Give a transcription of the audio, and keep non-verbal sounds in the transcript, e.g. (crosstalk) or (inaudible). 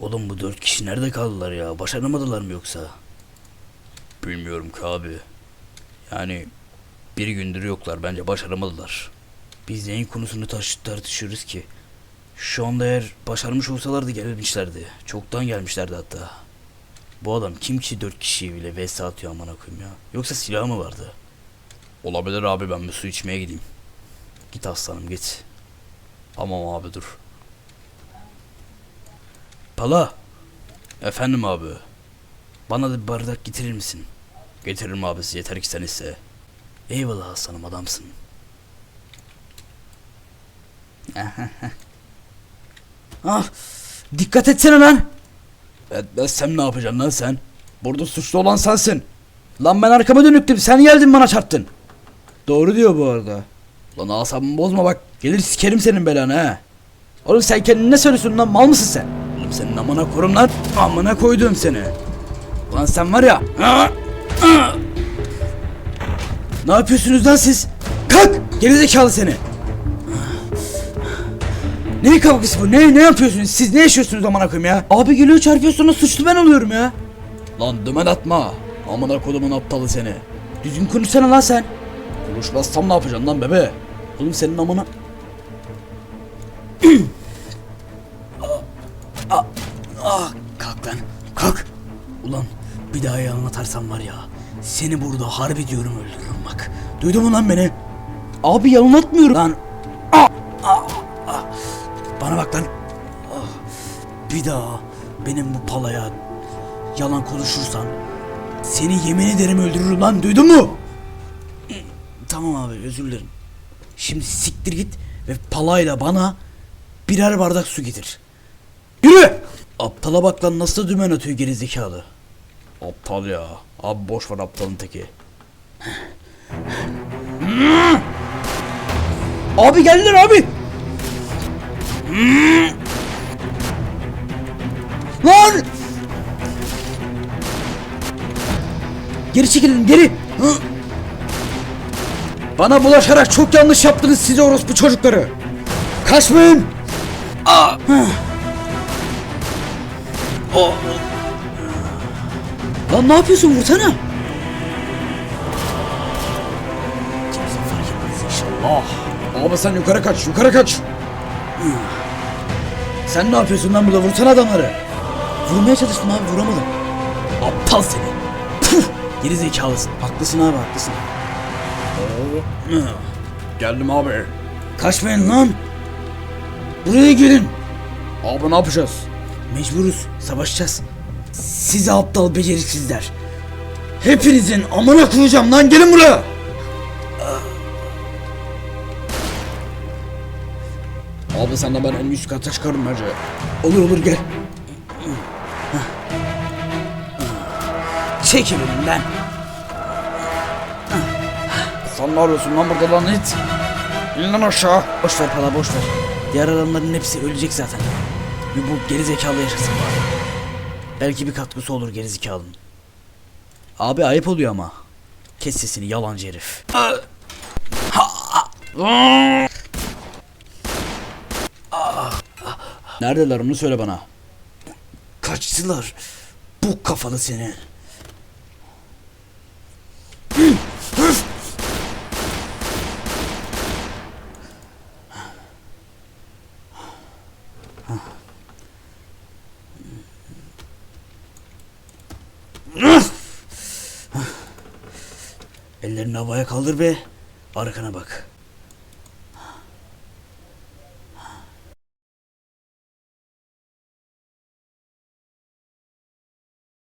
Oğlum bu dört kişi nerede kaldılar ya? Başaramadılar mı yoksa? Bilmiyorum ki abi. Yani bir gündür yoklar bence başaramadılar. Biz neyin konusunu tartışıyoruz ki? Şu anda eğer başarmış olsalardı gelmişlerdi. Çoktan gelmişlerdi hatta. Bu adam kim ki dört kişiyi bile vs atıyor amına koyayım ya. Yoksa silah mı vardı? Olabilir abi ben bir su içmeye gideyim. Git aslanım git. Tamam abi dur. Pala. Efendim abi. Bana da bir bardak getirir misin? Getiririm abisi yeter ki sen iste. Eyvallah aslanım adamsın. (laughs) ah, dikkat etsene lan. Etmezsem ne yapacaksın lan sen? Burada suçlu olan sensin. Lan ben arkama dönüktüm sen geldin bana çarptın. Doğru diyor bu arada. Lan asabımı bozma bak. Gelir sikerim senin belanı ha. Oğlum sen kendine ne söylüyorsun lan mal mısın sen? Oğlum senin amına korum lan. Amına koydum seni. Lan sen var ya. Ne yapıyorsunuz lan siz? Kalk! Gerizekalı seni. Ne kavgası bu? Ne ne yapıyorsunuz? Siz ne yaşıyorsunuz amına koyayım ya? Abi geliyor çarpıyor sonra suçlu ben oluyorum ya. Lan dümen atma. Amına kodumun aptalı seni. Düzgün konuşsana lan sen. Konuşmazsam ne yapacaksın lan bebe? Oğlum senin amına... (clears throat) ah, kalk lan. Kalk. Ulan bir daha yalan atarsam var ya. Seni burada harbi diyorum öldürürüm bak. Duydun mu lan beni? Abi yalan atmıyorum. Lan. Ah, ah, ah. Bana bak lan. Ah. Bir daha benim bu palaya yalan konuşursan seni yemin ederim öldürürüm lan duydun mu? Tamam abi özür dilerim. Şimdi siktir git ve palayla bana birer bardak su getir. Yürü! Aptala bak lan nasıl dümen atıyor gerizekalı. Aptal ya. Abi boş ver aptalın teki. abi geldiler abi. Lan! Geri çekilin geri. Bana bulaşarak çok yanlış yaptınız size orospu çocukları. Kaçmayın. Aa. O. Lan ne yapıyorsun vursana. Kimse fark etmez inşallah. Abi sen yukarı kaç yukarı kaç. Sen ne yapıyorsun lan burada vursana adamları. Vurmaya çalıştım abi vuramadım. Aptal seni. Puh. Geri zekalısın. Haklısın abi haklısın. Geldim abi. Kaçmayın lan. Buraya gelin. Abi ne yapacağız? Mecburuz. Savaşacağız. Size aptal beceriksizler. Hepinizin amına koyacağım lan gelin buraya. Abi sen de ben en üst kata çıkarım bence. Olur olur gel. Çekil önümden. Sen ne arıyorsun lan burada lan it? İn lan aşağı. Boş ver pala boş ver. Diğer adamların hepsi ölecek zaten. Bir bu geri zekalı yaşasın bari. Belki bir katkısı olur geri zekalının. Abi ayıp oluyor ama. Kes sesini yalancı herif. Neredeler onu söyle bana. Kaçtılar. Bu kafalı seni. Ellerini havaya kaldır ve arkana bak.